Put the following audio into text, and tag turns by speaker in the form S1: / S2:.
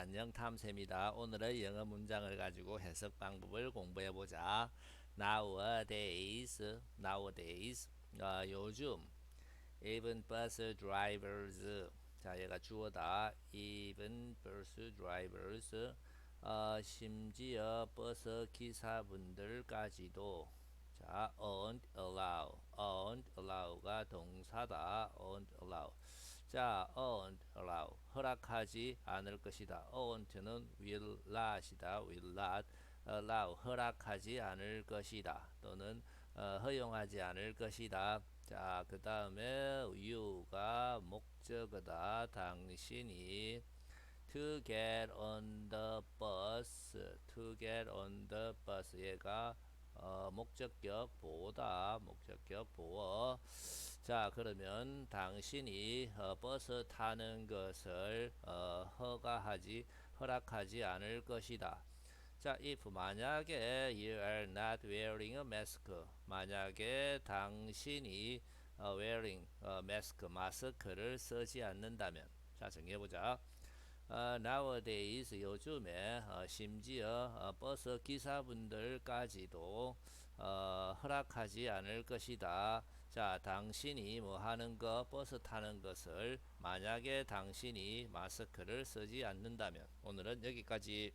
S1: 안녕 탐쌤이다. 오늘의 영어 문장을 가지고 해석 방법을 공부해 보자. Nowadays, nowadays, 어, 요즘 even bus drivers, 자 얘가 주어다. even bus drivers, 어, 심지어 버스 기사분들까지도 자, aren't allow, aren't allow가 동사다. aren't allow. 자, aren't allow 허락하지 않을 것이다. aren't는 will not이다. will not allow 허락하지 않을 것이다. 또는 어, 허용하지 않을 것이다. 자, 그 다음에 you가 목적어다. 당신이 to get on the bus, to get on the bus 얘가 어, 목적격 보다. 목적격 보어 자 그러면 당신이 어, 버스 타는 것을 어, 허가하지 허락하지 않을 것이다. 자 if 만약에 you are not wearing a mask. 만약에 당신이 어, wearing 어, mask 마스크를 쓰지 않는다면. 자 정해보자. 어, nowadays 요즘에 어, 심지어 어, 버스 기사분들까지도 어, 허락하지 않을 것이다. 자, 당신이 뭐 하는 거, 버스 타는 것을 만약에 당신이 마스크를 쓰지 않는다면 오늘은 여기까지.